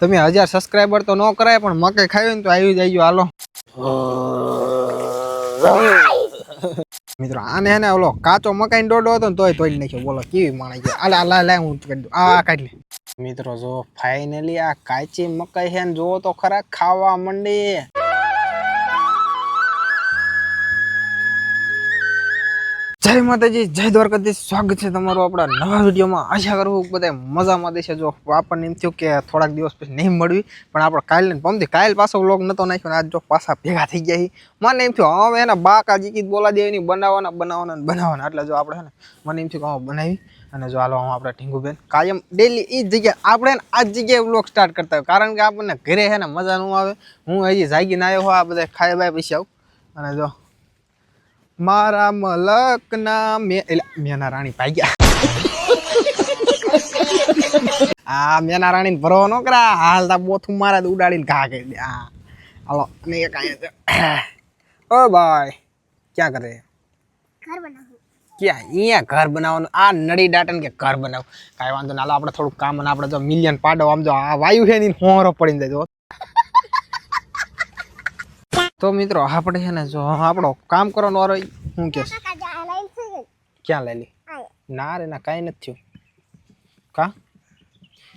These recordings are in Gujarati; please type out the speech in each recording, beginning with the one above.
તમે હજાર સબસ્ક્રાઈબર તો ન કરાય, પણ મકાઈ ખાવી ને તો આવી જાય હાલો. મિત્રો, આને હે ને, ઓલો કાચો મકાઈ ડોડો હતો ને, તોય તોડી નાખ્યો. બોલો, કેવી માણી છે? આલે આ લા હું કરી દઉં. આ કાઢી લે. મિત્રો, જો ફાઇનલી આ કાચી મકાઈ છે ને જો તો ખરા, ખાવા મંડી. જય માતાજી, જય દ્વારકાધીશ. સ્વાગત છે તમારું આપણા નવા વિડીયોમાં. આશા કરું બધા મજામાં દેશે. જો આપણને એમ થયું કે થોડાક દિવસ પછી નહીં મળવી, પણ આપણે કાલ પમતી કાલ પાછો વ્લોગ નતો નાખ્યો આજ જો પાછા ભેગા થઈ ગયા મને એમ થયું, હવે એના બાકા જીકી બોલા દે એની બનાવવાના બનાવવાના બનાવવાના. એટલે જો આપણે ને, મને એમ થયું કે હું બનાવી. અને જો હાલો, હું આપણે ઢીંગુબેન. કાયમ ડેલી એ જગ્યાએ, આપણે ને આ જગ્યાએ વ્લોગ સ્ટાર્ટ કરતા હોય. કારણ કે આપણને ઘરે છે ને મજા ન આવે. હું હજી જાગીને આવ્યો હોય આ બધા ખાઈ બાય પછી આવું. અને જો મારા મલકના મે એટલે મેના રાણી પાઈ ગયા. આ મેના રાણી ને ભરો નો કરા. હાલતા બોથું મારા ઉડાડીને ઘા કરી દે. હા હાલો ને એક ઓ ભાઈ ક્યાં કરે? ક્યાં? અહીંયા ઘર બનાવવાનું? આ નડી દાટન કે ઘર બનાવ? કાંઈ વાંધો ના હાલો આપણે થોડુંક કામ અને આપણે જો મિલિયન પાડો આમ જો આ વાયુ છે ને હોરો પડીને જાય જો. તો મિત્રો આપણે છે ને જો આપણો કામ કરવાનો વારો હું કે? ક્યાં લઈ લી? ના રે ના કાંઈ નથી થયું. કા?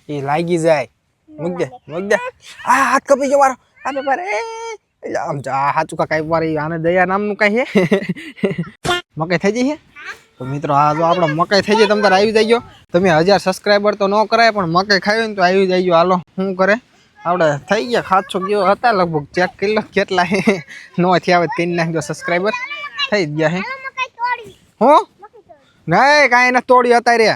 એ લાગી જાય. મૂક દે મૂક દે. આ હાથ કપી ગયો મારો. આ મારે. આમ જા આ હાચું કા કાંઈ મારી આને દયા નામનું કાંઈ હે મકાઈ થઈ જઈ હે તો મિત્રો આ જો આપણો મકાઈ થઈ જાય તમે તારે આવી જાય તમે હજાર સબસ્ક્રાઈબર તો ન કરાય પણ મકાઈ ખાવી ને તો આવી જાય હાલો શું કરે? આપણે થઈ ગયા ખાસો ગયો. હતા લગભગ ચેક કરી લો કેટલા હે. નો થયા હોય કરી નાખજો સબસ્ક્રાઈબર થઈ જ ગયા હે. હો? નહીં કાંઈ નથી તોડી હતા રે.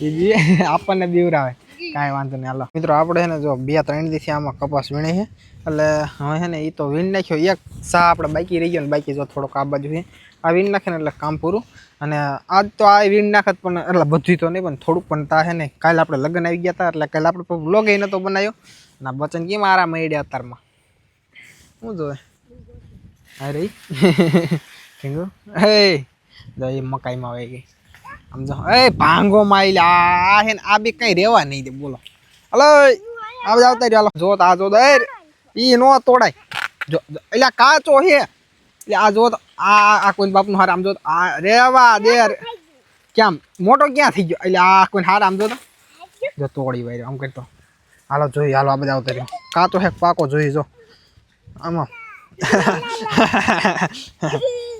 બીજી આપણને બીવરાવે. કાંઈ વાંધો નહીં હાલો. મિત્રો આપણે છે ને જો બે ત્રણ દિવસથી આમાં કપાસ વીણે છે. એટલે હવે છે ને એ તો વીણ નાખ્યો. એક સા આપણે બાકી રહી ગયો ને બાકી જો થોડોક આ બાજુ છે. આ વીણ નાખે ને એટલે કામ પૂરું. અને આજ તો આ વીણ નાખત પણ એટલે બધું તો નહીં પણ થોડુંક પણ તા છે ને. કાલે આપણે લગ્ન આવી ગયા હતા એટલે કાલે આપણે વ્લોગ એ નતો બનાવ્યો અને બચન કેમ આરામ મળ્યા અત્યારમાં? શું જોવે? હા રહી. ઠીંગુ હે? એ મકાઈમાં આવી ગઈ. સમજો એ ભાંગો માઈ આ હે ને આ બી કઈ રહેવા નહીં દે બોલો. હલો આવ આવતા રહ્યો. જો આ જો એ નો તોડાય. જો, એટલે કાચો હે. એટલે આ જો તો આ આ કોઈ બાપનું હાર આમ જો આ રેવા દે કેમ મોટો ક્યાં થઈ ગયો? એટલે આ કોઈ હાર આમ જો તો. જો તોડી વાય આમ કરતો. હાલો જોઈ હાલો આ બધા આવતા રહ્યો કાચો હે પાકો જોઈ જો. આમાં.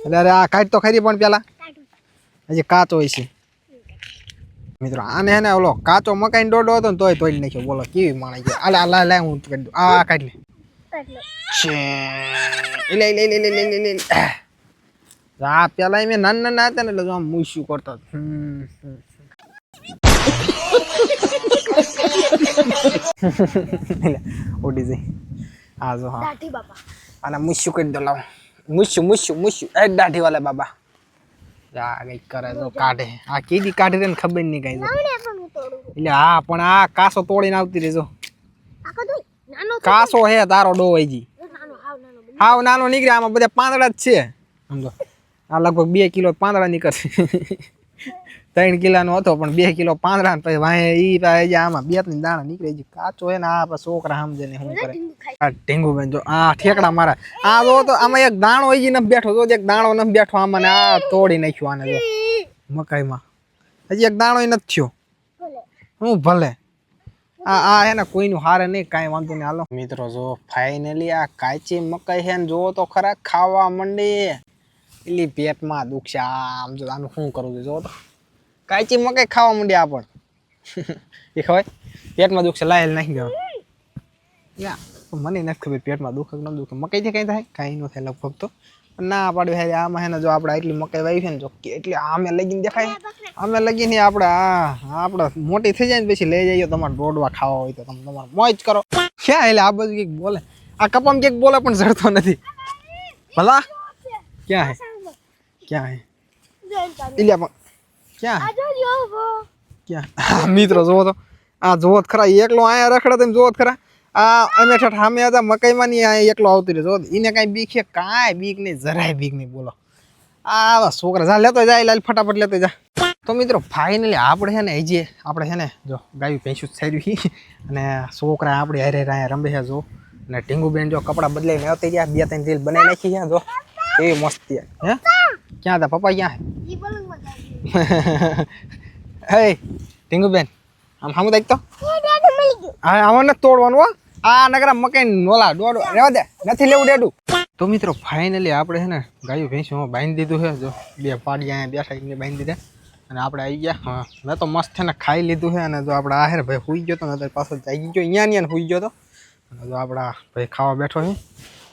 એટલે અરે આ કાઢ તો ખરી પણ પેલા. હજી કાચો હોય છે મિત્રો આને હે ને ઓલો કાચો મકાઈ ડોડો હતો ને તોય તોડી નાખ્યો. બોલો કેવી માણી ગયા આલે આ લા લા હું કરી દઉં. આ કાઢ લે. પેલા મેં નાના નાના હતા ને એટલે આમ મૂસ્યું કરતો ઉડી જઈ. હા જો હા. અને મૂસ્યું કરી દો લાવ. મૂસ્યું મૂસ્યું મૂસ્યું એ દાઢી વાલા બાબા. આ કંઈક કરે તો કાઢે. આ કીધી કાઢી રે ને ખબર નહીં કઈ. એટલે હા પણ આ કાસો તોડીને આવતી રહેજો. કાસો હે તારો ડો હજી હાવ નાનો નીકળે આમાં બધા પાંદડા જ છે. સમજો. આ લગભગ બે કિલો પાંદડા નીકળશે ત્રણ કિલોનો હતો પણ બે કિલો પાંદડા ને પછી વાંહે ઈ પાસે આમાં બે ત્રણ દાણા નીકળે. છે કાચો હે ને આ પછી છોકરા સમજે ને શું કરે. આ ઢેંગુ બેન જો આ ઠેકડા મારા. આ જો તો આમાં એક દાણો હોય નથી બેઠો જો એક દાણો નથી બેઠો આમાં ને આ તોડી નાખ્યો આને જો. મકાઈમાં. હજી એક દાણો નથી થયો. હું ભલે. આ આ હે ને કોઈનું હારે નહીં કાંઈ વાંધો નહીં હાલો. મિત્રો જો ફાઇનલી આ કાચી મકાઈ છે ને જો તો ખરા ખાવા માંડી. એટલી પેટમાં દુખશે. આમ જો આનું શું કરવું જોવો તો. કાચી મકાઈ ખાવા માંડી આપણ. એ ખવાય પેટમાં દુખશે લાયેલ નાખી ગયો યા. મને નથી ખબર પેટમાં દુખે કે ન દુખે. મકાઈથી કંઈ થાય? કાંઈ ન થાય લગભગ તો. ના પાડ્યું હારે આમાં હે ને જો આપણે એટલી મકાઈ વાવી છે ને જો એટલે આમે લગીને દેખાય અમે લગીને આપણે આ આપણે મોટી થઈ જાય ને પછી લઈ જઈએ તમારે ડોડવા ખાવા હોય તો તમે તમારે મોજ કરો. ક્યાં એટલે આ બધું કંઈક બોલે. આ કપામાં ક્યાંક બોલે પણ જડતો નથી. ભલા? ક્યાં હે? ક્યાં હે? ઇલિયા પણ ક્યાં ક્યાં? આ મિત્રો જોવો તો. આ જોવો ખરા એકલો અહીંયા રખડે તેમ જોવો ખરા. આ અમે ઠઠ સામે હતા મકાઈમાં ની આ એકલો આવતી રહ્યો જો એને કાંઈ બીક છે? કાંઈ બીક નહીં જરાય બીક નહીં બોલો. આ આવા છોકરા જા લેતો જાય લાલ ફટાફટ લેતો જા. તો મિત્રો ફાઇનલી આપણે છે ને હજી આપણે છે ને જો ગાયું ભેંસું સાર્યું અને છોકરા આપણે હારે હારે અહીંયા રમે છે જો. અને ટીંગુબેન જો કપડાં બદલાઈને આવતી ગયા બે ત્રણ રીલ બનાવી નાખી છે જો. એવી મસ્તી હે? ક્યાં હતા? પપ્પા ક્યાં? ઈ પલંગમાં ગાડી. હે ટીંગુબેન આમ સામું દેખ તો? એ દાદા મળી ગયું. હા આમાં નથી તોડવાનું હો. આ નગરા મકાઈ નોલા દોડો. રહેવા દે. નથી લેવું ડેડું. તો મિત્રો ફાઇનલી આપણે છે ને ગાયું ભેંસું બાંધી દીધું છે. જો બે પાડી અહીંયા બેઠા એને બાંધી દીધા. અને આપણે આવી ગયા. હા મેં તો મસ્ત છે ને ખાઈ લીધું છે. અને જો આપણે આહેર ભાઈ હુઈ ગયો તો ને પાછો જાગી ગયો. અહીંયા ને હુઈ ગયો તો. અને જો આપણા ભાઈ ખાવા બેઠો છે.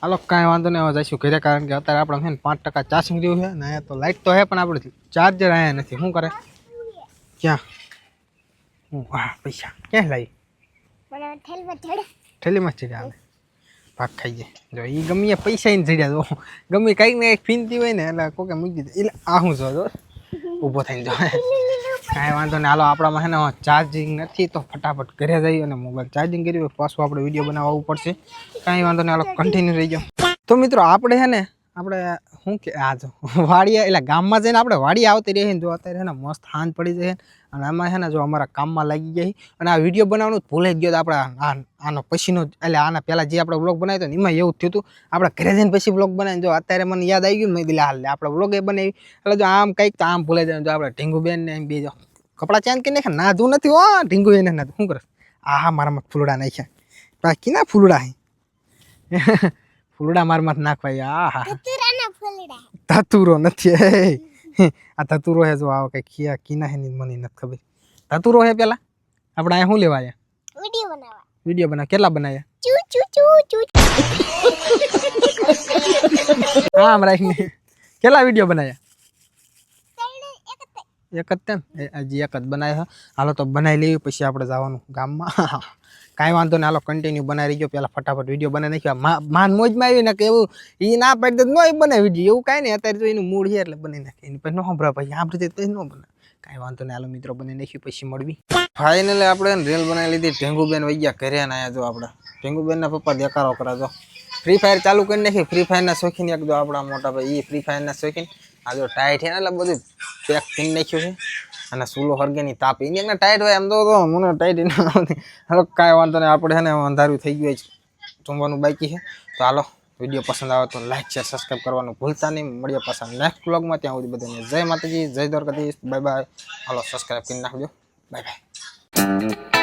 હાલો કાંઈ વાંધો નહીં હવે જઈશું ઘરે. કારણ કે અત્યારે આપણે છે ને પાંચ ટકા ચાર્જિંગ રહ્યું છે. ને અહીંયા તો લાઇટ તો છે પણ આપણે ચાર્જર અહીંયા નથી. શું કરે? ક્યાં? હું હા પૈસા. ક્યાં લાવી પણ ઠેલમાં. જ ચડ્યા આવે. ભાગ ખાઈ જાય. જો એ ગમે પૈસા ને ચડ્યા તો ગમે કંઈક ને કંઈક ફીનતી હોય ને એટલે કોકે મૂકી દે એટલે આ હું જો જો ઊભો થઈને જો. કાંઈ વાંધો નહીં. હાલો, આપણામાં છે ને ચાર્જિંગ નથી તો ફટાફટ ઘરે જઈએ અને મોબાઈલ ચાર્જિંગ કરી પાછું આપણે વીડિયો બનાવવું પડશે. કાંઈ વાંધો નહીં. હાલો કન્ટિન્યુ રહી જાઓ. તો મિત્રો, આપણે છે ને, આપણે શું કે આ જો, વાડીએ, એટલે ગામમાં જઈને આપણે વાડી આવતી રહીએ ને જો અત્યારે છે ને મસ્ત હાંજ પડી જાય અને આમાં છે ને જો અમારા કામમાં લાગી જાય અને આ વીડિયો બનાવવાનું ભૂલાઈ ગયો તો આપણે આનો પછીનો એટલે આના પહેલાં જે આપણે બ્લોગ બનાવ્યો ને એમાં એવું થયું હતું. આપણે ઘરે જઈને પછી બ્લોગ બનાવીને જો અત્યારે મને યાદ આવી ગયું મેં કીધું હાલ આપણે બ્લોગ એ બનાવી. એટલે જો આમ કંઈક તો આમ ભૂલાઈ જાય જો આપણે ઢીંગુબેન ને એમ બે જો કપડાં ચેન્જ કરી નાખે નાધું નથી હો ઢીંગુ એને નાધું શું કરે? આ હા મારામાં ફૂલડા નાખ્યા. બાકી ના ફૂલડા હે? ફૂલડા મારામાં નાખવાય આ હા. ધતુરો નથી હે આ ધતુરો હે જો આવો કઈ ખિયા કીના હે ની મને નથી ખબર ધતુરો હે પેલા આપણે અહીંયા શું લેવા આવ્યા વીડિયો બનાવવા. વીડિયો બનાવ કેટલા બનાવ્યા ચૂ ચૂ ચૂ ચૂ. આમ રાખીને કેટલા વીડિયો બનાવ્યા ત્રણે એક જ તે. એક જ તેમ એ હજી એક જ બનાવ્યા હાલો તો બનાવી લેવી પછી આપણે જવાનું ગામમાં કાંઈ વાંધો નહીં, હાલો કન્ટિન્યુ બનાવી ગયો પહેલાં ફટાફટ વીડિયો બનાવી નાખ્યા. માન મોજમાં આવી ને કે એવું એ ના પાડી દે નો બનાવી વીડિયો એવું કાંઈ નહીં. અત્યારે તો એનું મૂળ છે એટલે બનાવી નાખે. એની પછી ન સંભળાય પછી જાય પછી નો બને કાંઈ વાંધો નહીં, હાલો મિત્રો, બનાવી નાખ્યું, પછી મળવી. ફાઇનલી આપણે રેલ બનાવી લીધી. ઢેંગુબેન વૈયા ગયા ઘરે ને આયા જો આપણે. ઢેંગુબેનના પપ્પા દેખાડો કરા જો. ફ્રી ફાયર ચાલુ કરી નાખી ફ્રી ફાયરના શોખીન એક જો આપણા મોટા ભાઈ. એ ફ્રી ફાયરના શોખીન. આ જો ટાઈટ છે ને, એટલે બધું પેક કરી નાખ્યું છે. અને સૂલો હરગેની તાપ. એની એકને ટાઈટ હોય એમ તો મને ટાઈટ ના આવતી. હાલો, કાંઈ વાંધો નહીં. આપણે છે ને અંધારું થઈ ગયું છે. જમવાનું બાકી છે. તો હાલો, વીડિયો પસંદ આવે તો લાઈક શેર સબસ્ક્રાઈબ કરવાનું ભૂલતા નહીં. મળીએ પાછા નેક્સ્ટ બ્લોગમાં ત્યાં સુધી બધાને જય માતાજી, જય દ્વારકાધીશ. બાય બાય હાલો સબસ્ક્રાઈબ કરી નાખજો. Bye bye